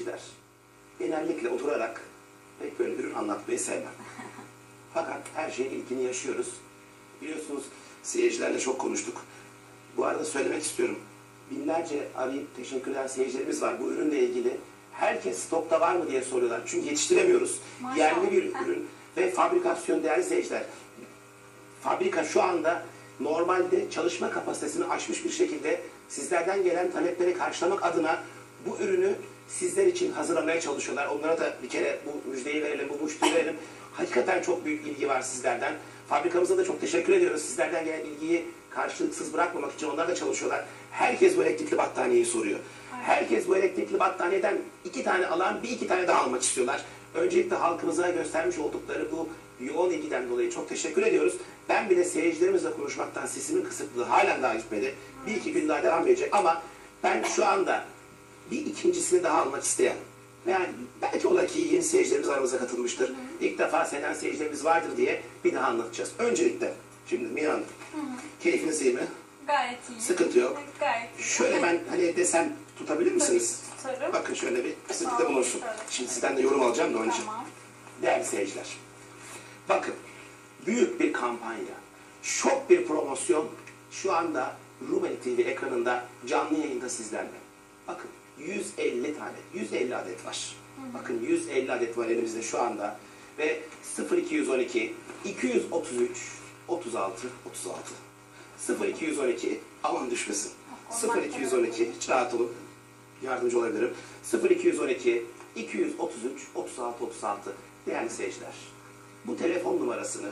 seyirciler, genellikle oturarak pek böyle ürün anlatmayı sevmem. Fakat her şeyin ilkini yaşıyoruz. Biliyorsunuz seyircilerle çok konuştuk. Bu arada söylemek istiyorum. Binlerce arayıp teşekkür eden seyircilerimiz var bu ürünle ilgili. Herkes stokta var mı diye soruyorlar. Çünkü yetiştiremiyoruz. Maşallah. Yerli bir ürün ve fabrikasyon değerli seyirciler. Fabrika şu anda normalde çalışma kapasitesini aşmış bir şekilde sizlerden gelen talepleri karşılamak adına bu ürünü sizler için hazırlamaya çalışıyorlar. Onlara da bir kere bu müjdeyi verelim, bu muştuyu verelim. Hakikaten çok büyük ilgi var sizlerden. Fabrikamıza da çok teşekkür ediyoruz. Sizlerden gelen ilgiyi karşılıksız bırakmamak için onlar da çalışıyorlar. Herkes bu elektrikli battaniyeyi soruyor. Herkes bu elektrikli battaniyeden iki tane alan, bir iki tane daha almak istiyorlar. Öncelikle halkımıza göstermiş oldukları bu yoğun ilgiden dolayı çok teşekkür ediyoruz. Ben bile seyircilerimizle konuşmaktan sesimin kısıklığı halen daha gitmedi. Bir iki gün daha devam edecek ama ben şu anda bir ikincisini daha almak isteyen yani belki ola ki yeni seyircilerimiz aramıza katılmıştır. İlk defa seyirden seyircilerimiz vardır diye bir daha anlatacağız. Öncelikle şimdi Miran keyfiniz iyi mi? Gayet iyi. Sıkıntı yok. Gayet iyi. Şöyle ben hani desem tutabilir misiniz? tutarım. Bakın şöyle bir sıkıntı bulunsun. şöyle. Şimdi sizden de yorum alacağım da onun için. Tamam. Değerli seyirciler. Bakın büyük bir kampanya, şok bir promosyon şu anda Rumeli TV ekranında canlı yayında sizlerle. Bakın 150 tane, 150 adet var. Bakın 150 adet var elimizde şu anda. Ve 0212 233 36 36 0212 aman düşmesin. 0212 hiç rahat olun. Yardımcı olabilirim. 0212 233 36 36 değerli seyirciler. Bu telefon numarasını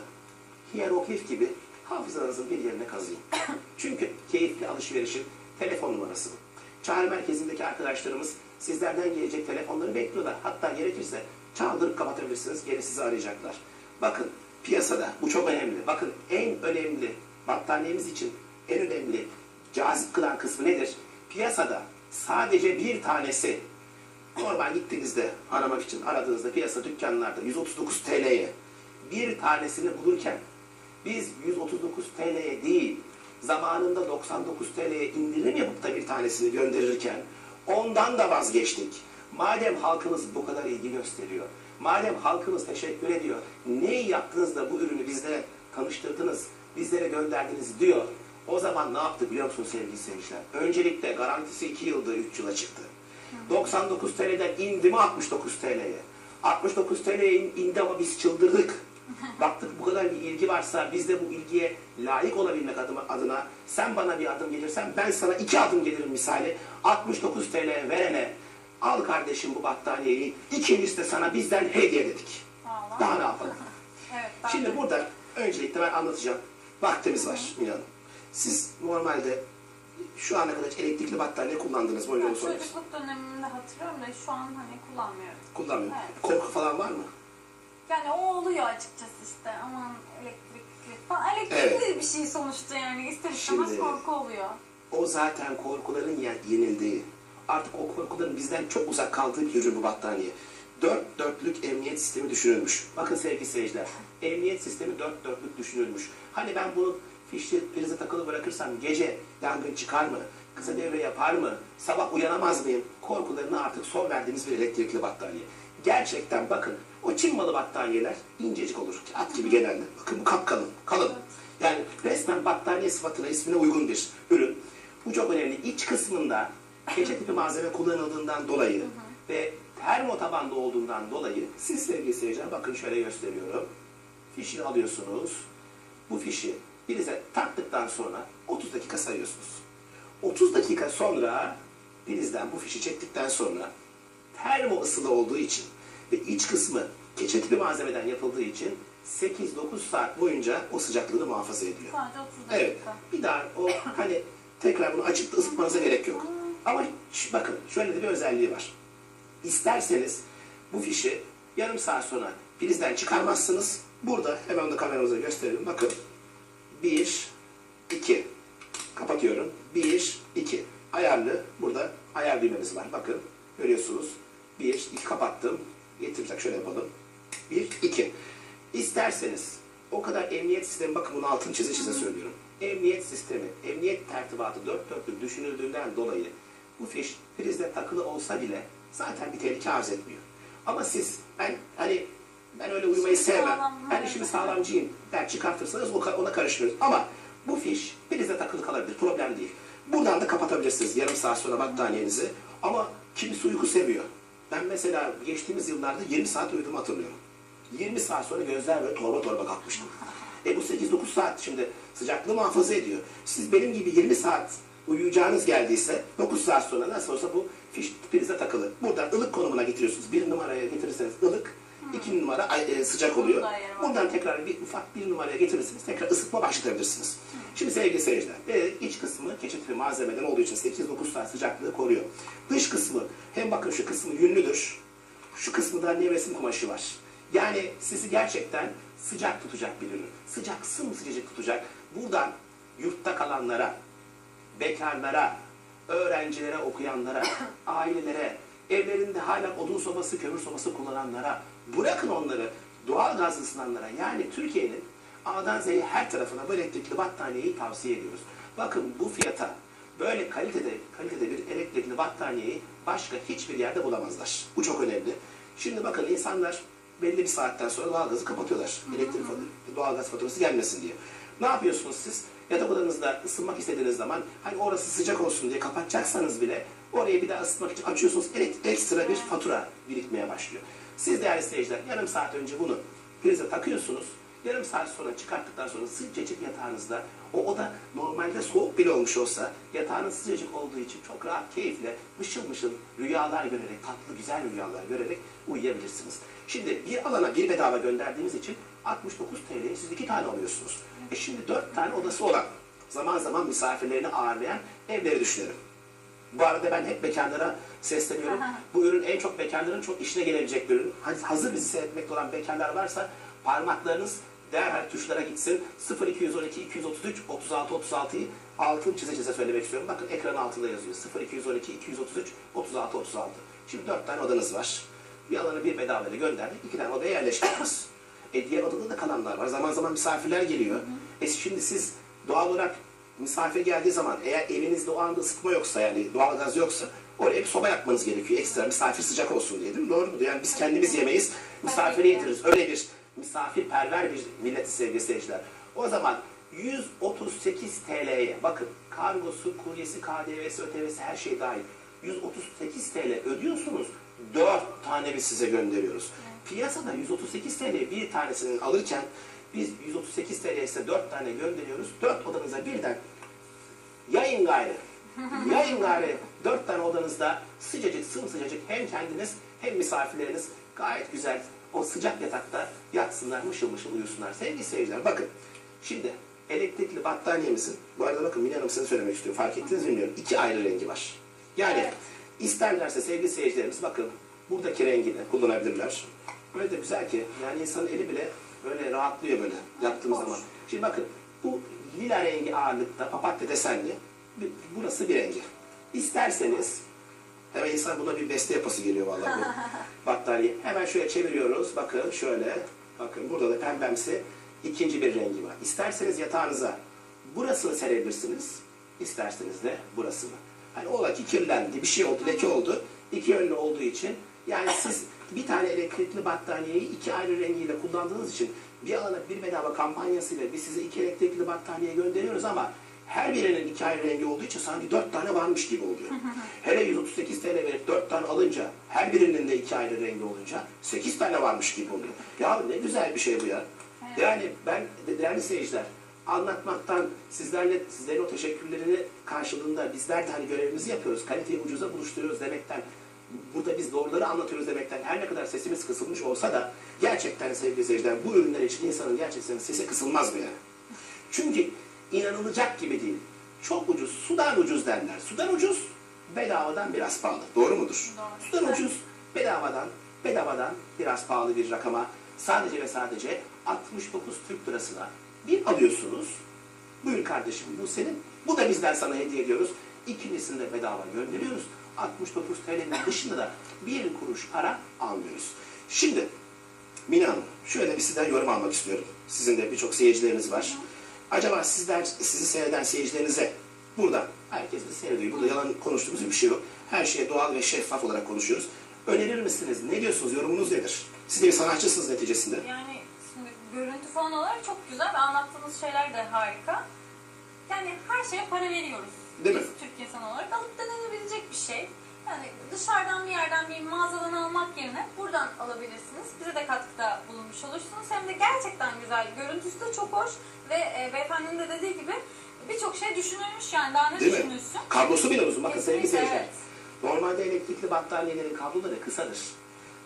hieroglif gibi hafızanızın bir yerine kazıyın. Çünkü keyifli alışverişin telefon numarası. Çağrı merkezindeki arkadaşlarımız sizlerden gelecek telefonları bekliyorlar. Hatta gerekirse çaldırıp kapatabilirsiniz. Geri sizi arayacaklar. Bakın piyasada bu çok önemli. Bakın en önemli battaniyemiz için en önemli cazip kılan kısmı nedir? Piyasada sadece bir tanesi normal gittiğinizde aramak için aradığınızda piyasa dükkanlarda 139 TL'ye bir tanesini bulurken biz 139 TL'ye değil zamanında 99 TL'ye indirim yapıp da bir tanesini gönderirken ondan da vazgeçtik. Madem halkımız bu kadar ilgi gösteriyor, madem halkımız teşekkür ediyor, ne yaptınız da bu ürünü bizlere tanıştırdınız, bizlere gönderdiniz diyor. O zaman ne yaptı biliyor musun sevgili seyirciler? Öncelikle garantisi 2 yılda 3 yıla çıktı. 99 TL'den indi mi 69 TL'ye? 69 TL'ye in- indi ama biz çıldırdık. Baktık bu kadar bir ilgi varsa biz de bu ilgiye layık olabilmek adıma- adına sen bana bir adım gelirsen ben sana iki adım gelirim misali. 69 TL verene al kardeşim bu battaniyeyi ikincisi de sana bizden hediye dedik. Vallahi. Daha ne yapalım? Evet. Şimdi burada öncelikle ben anlatacağım. Vaktimiz var Mine Hanım. Siz normalde şu ana kadar elektrikli battaniye kullandınız mı? Ben onu sorayım. çocukluk döneminde hatırlıyorum da şu an hani kullanmıyorum. Kullanmıyorum. Evet. Korku falan var mı? Yani o oluyor açıkçası işte aman elektrikli falan. Elektrikli Evet. bir şey sonuçta yani ister istemez Şimdi- korku oluyor. O zaten korkuların ye- yenildiği, artık o korkuların bizden çok uzak kaldığı bir ürün bu battaniye. Dört dörtlük emniyet sistemi düşünülmüş. Bakın sevgili seyirciler, emniyet sistemi dört dörtlük düşünülmüş. Hani ben bunu fişli prize takılı bırakırsam gece yangın çıkar mı? Kısa devre yapar mı? Sabah uyanamaz mıyım? Korkularına artık son verdiğimiz bir elektrikli battaniye. Gerçekten bakın o Çin malı battaniyeler incecik olur. At gibi genelde. Bakın bu kapkalın, kalın. Yani resmen battaniye sıfatına ismine uygun bir ürün. Bu çok önemli. İç kısmında keçe tipi malzeme kullanıldığından dolayı ve termo tabanlı olduğundan dolayı siz sevgili seyirciler bakın şöyle gösteriyorum. Fişi alıyorsunuz. Bu fişi prize taktıktan sonra 30 dakika sayıyorsunuz. 30 dakika sonra prizden bu fişi çektikten sonra termo ısılı olduğu için ve iç kısmı keçe tipi malzemeden yapıldığı için 8-9 saat boyunca o sıcaklığını muhafaza ediyor. Sadece 30 dakika. Evet. Bir daha o hani tekrar bunu açıp da ısıtmanıza gerek yok. Ama ş- bakın şöyle de bir özelliği var. İsterseniz bu fişi yarım saat sonra prizden çıkarmazsınız. Burada hemen de kameramıza gösterelim. Bakın. Bir, iki. Kapatıyorum. Bir, iki. Ayarlı. Burada ayar düğmemiz var. Bakın. Görüyorsunuz. Bir, iki kapattım. Getirsek şöyle yapalım. Bir, iki. İsterseniz o kadar emniyet sistemi, bakın bunu altın çize çize söylüyorum. Emniyet sistemi, emniyet tertibatı dört dörtlük düşünüldüğünden dolayı bu fiş prizde takılı olsa bile zaten bir tehlike arz etmiyor. Ama siz ben hani ben öyle uyumayı sevmem. Ben işimi sağlamcıyım. Der çıkartırsanız ona karışmıyoruz. Ama bu fiş prize takılı kalabilir. Problem değil. Buradan da kapatabilirsiniz yarım saat sonra battaniyenizi. Ama kimisi uyku seviyor. Ben mesela geçtiğimiz yıllarda 20 saat uyuduğumu hatırlıyorum. 20 saat sonra gözler böyle torba torba kalkmıştım. E bu 8-9 saat şimdi sıcaklığı muhafaza ediyor. Siz benim gibi 20 saat uyuyacağınız geldiyse 9 saat sonra nasıl olsa bu fiş prize takılı. Buradan ılık konumuna getiriyorsunuz. Bir numaraya getirirseniz ılık, iki numara e, sıcak oluyor. Buradan tekrar bir ufak bir numaraya getirirsiniz. Tekrar ısıtma başlatabilirsiniz. Şimdi sevgili seyirciler, e, iç kısmı keçetli malzemeden olduğu için 8-9 saat sıcaklığı koruyor. Dış kısmı, hem bakın şu kısmı yünlüdür. Şu kısmında nevresim kumaşı var. Yani sizi gerçekten sıcak tutacak bir ürün. Sıcak, sımsıcacık tutacak. Buradan yurtta kalanlara, bekarlara, öğrencilere, okuyanlara, ailelere, evlerinde hala odun sobası, kömür sobası kullananlara, bırakın onları doğal gaz ısınanlara, yani Türkiye'nin A'dan Z'ye her tarafına bu elektrikli battaniyeyi tavsiye ediyoruz. Bakın bu fiyata böyle kalitede kalitede bir elektrikli battaniyeyi başka hiçbir yerde bulamazlar. Bu çok önemli. Şimdi bakın insanlar belli bir saatten sonra doğalgazı kapatıyorlar. Elektrik faturası, doğalgaz faturası gelmesin diye. Ne yapıyorsunuz siz? Yatak odanızda ısınmak istediğiniz zaman hani orası sıcak olsun diye kapatacaksanız bile orayı bir daha ısıtmak için açıyorsunuz. Ekstra bir fatura birikmeye başlıyor. Siz değerli seyirciler yarım saat önce bunu prize takıyorsunuz. Yarım saat sonra çıkarttıktan sonra sıcacık yatağınızda o oda normalde soğuk bile olmuş olsa yatağınız sıcacık olduğu için çok rahat, keyifle, mışıl mışıl rüyalar görerek, tatlı güzel rüyalar görerek uyuyabilirsiniz. Şimdi bir alana bir bedava gönderdiğimiz için 69 TL'ye siz iki tane alıyorsunuz. E şimdi dört tane odası olan, zaman zaman misafirlerini ağırlayan evleri düşünelim. Bu arada ben hep bekarlara sesleniyorum. Bu ürün en çok bekarların çok işine gelebilecek bir ürün. Hani hazır bizi seyretmekte olan bekarlar varsa parmaklarınız derhal tuşlara gitsin. 0212 233 36 36'yı altın çize çize söylemek istiyorum. Bakın ekran altında yazıyor. 0212 233 36 36. Şimdi dört tane odanız var. Bir alanı bir bedavayla gönderdik. iki tane odaya yerleştirdiniz. E diğer odada da kalanlar var. Zaman zaman misafirler geliyor. E şimdi siz doğal olarak misafir geldiği zaman eğer evinizde o anda ısıtma yoksa yani doğalgaz yoksa oraya bir soba yakmanız gerekiyor. Ekstra misafir sıcak olsun diye değil mi? Doğru mu? Yani biz kendimiz yemeyiz, misafire yediririz. Öyle bir misafirperver bir milleti sevgili seyirciler. O zaman 138 TL'ye bakın kargosu, kuryesi, KDV'si, ÖTV'si her şey dahil. 138 TL ödüyorsunuz. 4 tane biz size gönderiyoruz. Piyasada 138 TL bir tanesini alırken biz 138 TL ise 4 tane gönderiyoruz. 4 odanıza birden yayın gayrı. Yayın gayrı. 4 tane odanızda sıcacık, sımsıcacık hem kendiniz hem misafirleriniz gayet güzel o sıcak yatakta yatsınlar, mışıl mışıl uyusunlar. Sevgili seyirciler bakın. Şimdi elektrikli battaniyemizin, bu arada bakın Mine Hanım size söylemek istiyorum. Fark ettiniz mi bilmiyorum. İki ayrı rengi var. Yani Evet. isterlerse sevgili seyircilerimiz bakın buradaki rengini kullanabilirler. Böyle de güzel ki yani insanın eli bile böyle rahatlıyor böyle yattığımız Hoş. zaman. Şimdi bakın bu lila rengi ağırlıkta papatya desenli burası bir rengi. İsterseniz hemen insan buna bir beste yapası geliyor vallahi bu battaniye. Hemen şöyle çeviriyoruz. Bakın şöyle. Bakın burada da pembemsi ikinci bir rengi var. İsterseniz yatağınıza burasını serebilirsiniz. İsterseniz de burasını. Hani ola ki kirlendi, bir şey oldu, leke oldu. İki yönlü olduğu için yani siz bir tane elektrikli battaniyeyi iki ayrı rengiyle kullandığınız için bir alana bir bedava kampanyasıyla biz size iki elektrikli battaniye gönderiyoruz ama her birinin iki ayrı rengi olduğu için sanki dört tane varmış gibi oluyor. Hele 138 TL verip dört tane alınca her birinin de iki ayrı rengi olunca sekiz tane varmış gibi oluyor. Ya ne güzel bir şey bu ya. Yani ben değerli seyirciler anlatmaktan sizlerle sizlerin o teşekkürlerini karşılığında bizler de hani görevimizi yapıyoruz. Kaliteyi ucuza buluşturuyoruz demekten burada biz doğruları anlatıyoruz demekten her ne kadar sesimiz kısılmış olsa da gerçekten sevgili seyirciler bu ürünler için insanın gerçekten sesi kısılmaz mı yani? Çünkü inanılacak gibi değil. Çok ucuz, sudan ucuz derler. Sudan ucuz, bedavadan biraz pahalı. Doğru mudur? Doğru. Sudan ucuz, bedavadan, bedavadan biraz pahalı bir rakama sadece ve sadece 69 Türk lirasına bir alıyorsunuz. Buyur kardeşim bu senin. Bu da bizden sana hediye ediyoruz. İkincisini de bedava gönderiyoruz. 69 TL'nin dışında da bir kuruş para almıyoruz. Şimdi Mine Hanım, şöyle bir sizden yorum almak istiyorum. Sizin de birçok seyircileriniz var. Acaba sizler, sizi seyreden seyircilerinize burada, herkes bizi seyrediyor. Burada yalan konuştuğumuz bir şey yok. Her şey doğal ve şeffaf olarak konuşuyoruz. Önerir misiniz? Ne diyorsunuz? Yorumunuz nedir? Siz de bir sanatçısınız neticesinde. Yani şimdi görüntü falan olarak çok güzel ve anlattığınız şeyler de harika. Yani her şeye para veriyoruz. Değil mi? Biz Türk insan olarak alıp denenebilecek bir şey. Yani dışarıdan bir yerden bir mağazadan almak yerine buradan alabilirsiniz. Bize de katkıda bulunmuş olursunuz. Hem de gerçekten güzel. Görüntüsü de çok hoş ve e, beyefendinin de dediği gibi birçok şey düşünülmüş yani daha ne Değil mi? düşünülsün? Kablosu bile uzun. Bakın sevgili Kesinlikle, seyirciler. evet. Normalde elektrikli battaniyelerin kabloları kısadır.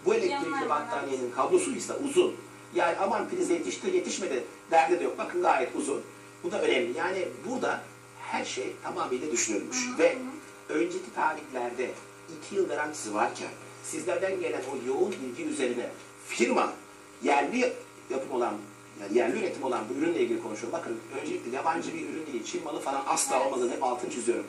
Bu elektrikli Yanlar, battaniyenin kablosu ise uzun. Yani aman prize yetişti yetişmedi derdi de yok. Bakın gayet uzun. Bu da önemli. Yani burada her şey tamamıyla düşünülmüş. Ve önceki tarihlerde iki yıl garantisi varken sizlerden gelen o yoğun bilgi üzerine firma yerli yapım olan yani yerli üretim olan bu ürünle ilgili konuşuyorum. Bakın öncelikle yabancı bir ürün değil, Çin malı falan asla olmadığını hep altını çiziyorum.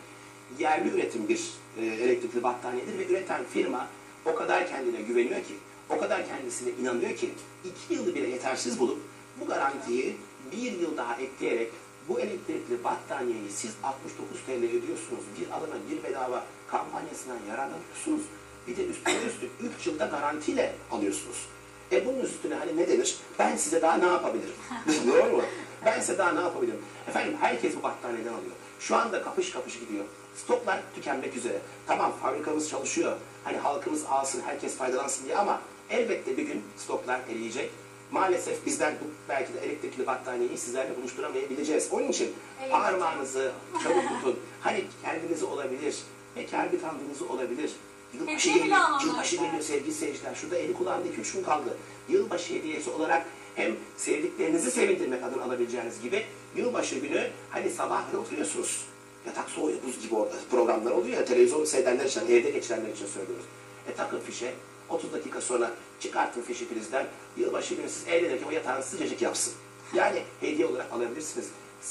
Yerli üretim bir e, elektrikli battaniyedir ve üreten firma o kadar kendine güveniyor ki, o kadar kendisine inanıyor ki iki yılı bile yetersiz bulup bu garantiyi bir yıl daha ekleyerek bu elektrikli battaniyeyi siz 69 TL ödüyorsunuz. Bir alana bir bedava kampanyasından yararlanıyorsunuz. Bir de üstüne üstlük 3 yılda garantiyle alıyorsunuz. E bunun üstüne hani ne denir? Ben size daha ne yapabilirim? Doğru mu? Ben size daha ne yapabilirim? Efendim herkes bu battaniyeden alıyor. Şu anda kapış kapış gidiyor. Stoklar tükenmek üzere. Tamam fabrikamız çalışıyor. Hani halkımız alsın, herkes faydalansın diye ama elbette bir gün stoklar eriyecek. Maalesef bizler bu belki de elektrikli battaniyeyi sizlerle buluşturamayabileceğiz. Onun için Evet. parmağınızı çabuk tutun. Hani kendinizi olabilir, bekar bir tanrınızı olabilir. Yılbaşı Hediye bile geliyor, yılbaşı geliyor sevgili seyirciler. Şurada eli kulağında 2-3 gün kaldı. Yılbaşı hediyesi olarak hem sevdiklerinizi sevindirmek adına alabileceğiniz gibi yılbaşı günü hani sabah oturuyorsunuz. Yatak soğuyor buz gibi orada programlar oluyor ya televizyon seyredenler için, evde geçirenler için söylüyoruz. E takın fişe 30 dakika sonra çıkartın fişi prizden. Yılbaşı günü siz eğlenirken o yatağınız sıcacık yapsın. Yani hediye olarak alabilirsiniz.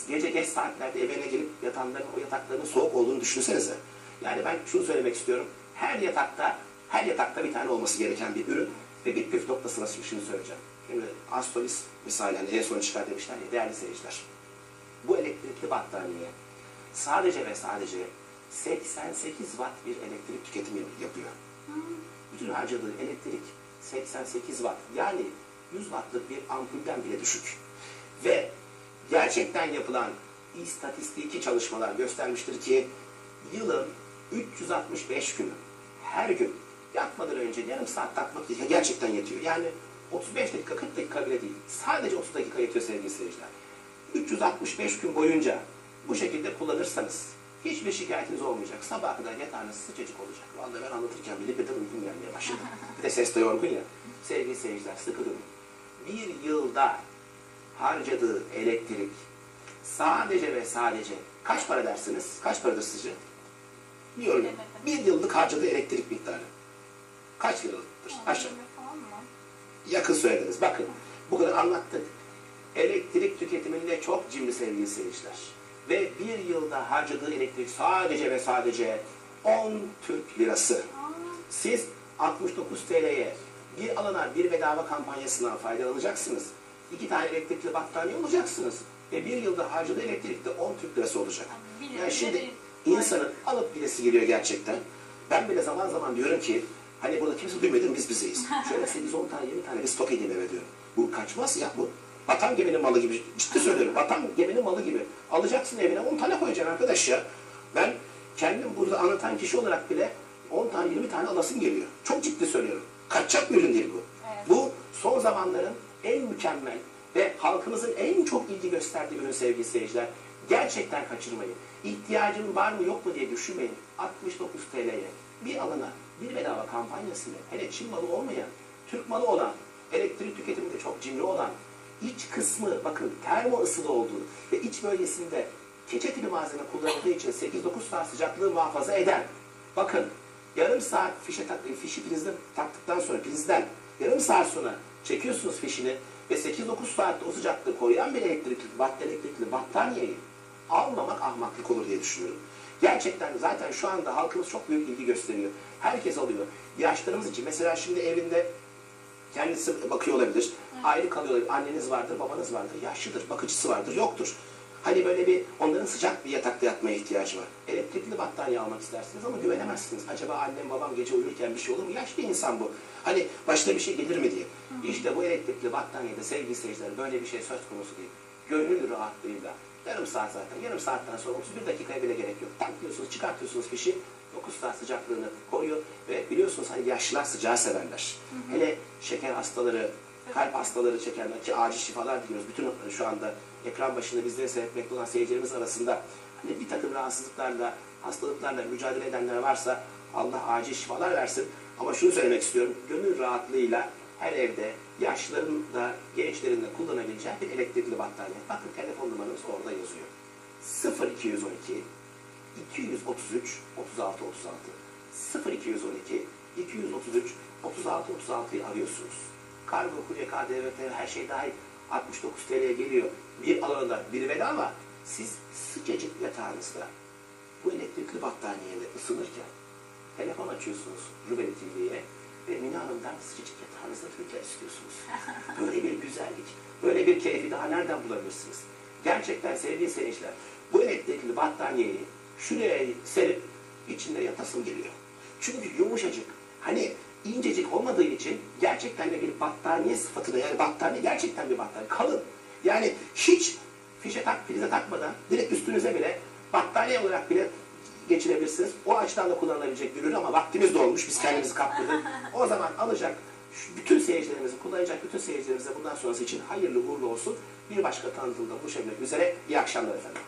Gece geç saatlerde evine gelip yatanların o yatakların soğuk olduğunu düşünsenize. Yani ben şunu söylemek istiyorum. Her yatakta, her yatakta bir tane olması gereken bir ürün ve bir püf noktasına şunu söyleyeceğim. Şimdi Astolis misal yani en son çıkar demişler ya değerli seyirciler. Bu elektrikli battaniye sadece ve sadece 88 watt bir elektrik tüketimi yapıyor. Bütün harcadığı elektrik 88 watt. Yani 100 wattlık bir ampulden bile düşük. Ve gerçekten yapılan istatistiki çalışmalar göstermiştir ki yılın 365 günü her gün yatmadan önce yarım saat takmak gerçekten yetiyor. Yani 35 dakika 40 dakika bile değil. Sadece 30 dakika yetiyor sevgili seyirciler. 365 gün boyunca bu şekilde kullanırsanız hiçbir şikayetiniz olmayacak. Sabaha kadar yatağınız sıcacık olacak. Vallahi ben anlatırken bile birden uykum gelmeye başladı. Bir de ses de yorgun ya. Sevgili seyirciler sıkı durun. Bir yılda harcadığı elektrik sadece ve sadece kaç para dersiniz? Kaç paradır sizce? Diyorum. Bir yıllık harcadığı elektrik miktarı. Kaç liralıktır? Aşağı. Yakın söylediniz. Bakın bu kadar anlattık. Elektrik tüketiminde çok cimri sevgili seyirciler. Ve bir yılda harcadığı elektrik sadece ve sadece 10 Türk lirası. Siz 69 TL'ye bir alana bir bedava kampanyasından faydalanacaksınız. İki tane elektrikli battaniye olacaksınız. Ve bir yılda harcadığı elektrik de 10 Türk lirası olacak. bir Yani şimdi. İnsanın alıp gidesi geliyor gerçekten. Ben bile zaman zaman diyorum ki hani burada kimse duymadı mı biz bizeyiz. Şöyle 8-10 tane 20 tane bir stok edeyim eve diyorum. Bu kaçmaz ya bu. Vatan geminin malı gibi. Ciddi söylüyorum. Vatan geminin malı gibi. Alacaksın evine 10 tane koyacaksın arkadaş ya. Ben kendim burada anlatan kişi olarak bile 10 tane 20 tane alasım geliyor. Çok ciddi söylüyorum. Kaçacak bir ürün değil bu. Evet. Bu son zamanların en mükemmel ve halkımızın en çok ilgi gösterdiği ürün sevgili seyirciler. Gerçekten kaçırmayın. İhtiyacın var mı yok mu diye düşünmeyin. 69 TL'ye bir alana bir bedava kampanyasını hele Çin malı olmayan, Türk malı olan, elektrik tüketiminde çok cimri olan, iç kısmı bakın termo ısılı olduğu ve iç bölgesinde keçe tipi malzeme kullanıldığı için 8-9 saat sıcaklığı muhafaza eden, bakın yarım saat fişe tak, fişi prizden taktıktan sonra prizden yarım saat sonra çekiyorsunuz fişini ve 8-9 saatte o sıcaklığı koruyan bir elektrikli, bat, elektrikli battaniyeyi almamak ahmaklık olur diye düşünüyorum. Gerçekten zaten şu anda halkımız çok büyük ilgi gösteriyor. Herkes alıyor. Yaşlarımız için mesela şimdi evinde kendisi bakıyor olabilir. Ayrı kalıyor olabilir. Anneniz vardır, babanız vardır. Yaşlıdır, bakıcısı vardır, yoktur. Hani böyle bir onların sıcak bir yatakta yatmaya ihtiyacı var. Elektrikli battaniye almak istersiniz ama güvenemezsiniz. Acaba annem babam gece uyurken bir şey olur mu? Yaşlı insan bu. Hani başına bir şey gelir mi diye. İşte bu elektrikli battaniyede sevgili seyirciler böyle bir şey söz konusu değil. Gönül rahatlığıyla yarım saat zaten. Yarım saatten sonra 31 dakikaya bile gerek yok. Takıyorsunuz, çıkartıyorsunuz fişi. 9 saat sıcaklığını koruyor ve biliyorsunuz hani yaşlılar sıcağı severler. Hele şeker hastaları, kalp hastaları çekenler ki acil şifalar diliyoruz. Bütün şu anda ekran başında bizleri seyretmekte olan seyircilerimiz arasında hani bir takım rahatsızlıklarla, hastalıklarla mücadele edenler varsa Allah acil şifalar versin. Ama şunu söylemek istiyorum. Gönül rahatlığıyla her evde yaşlıların da gençlerin de kullanabileceği bir elektrikli battaniye. Bakın telefon numaramız orada yazıyor. 0212 233 36 36 0212 233 36 36'yı arıyorsunuz. Kargo, kurye, KDV, her şey dahil 69 TL'ye geliyor. Bir alanda bir veda ama siz sıcacık yatağınızda bu elektrikli battaniyeyle ısınırken telefon açıyorsunuz Rubeli TV'ye ve Mina Hanım'dan sıcacık yatağınızda Türkler istiyorsunuz. Böyle bir güzellik, böyle bir keyfi daha nereden bulabilirsiniz? Gerçekten sevgili seyirciler, bu elektrikli battaniyeyi şuraya serip içinde yatasım geliyor. Çünkü yumuşacık, hani incecik olmadığı için gerçekten de bir battaniye sıfatında yani battaniye gerçekten bir battaniye kalın. Yani hiç fişe tak, prize takmadan direkt üstünüze bile battaniye olarak bile geçirebilirsiniz. O açıdan da kullanılabilecek bir ürün ama vaktimiz dolmuş. Biz kendimizi kaptırdık. O zaman alacak bütün seyircilerimizi kullanacak bütün seyircilerimize bundan sonrası için hayırlı uğurlu olsun. Bir başka tanıtımda buluşabilmek üzere. İyi akşamlar efendim.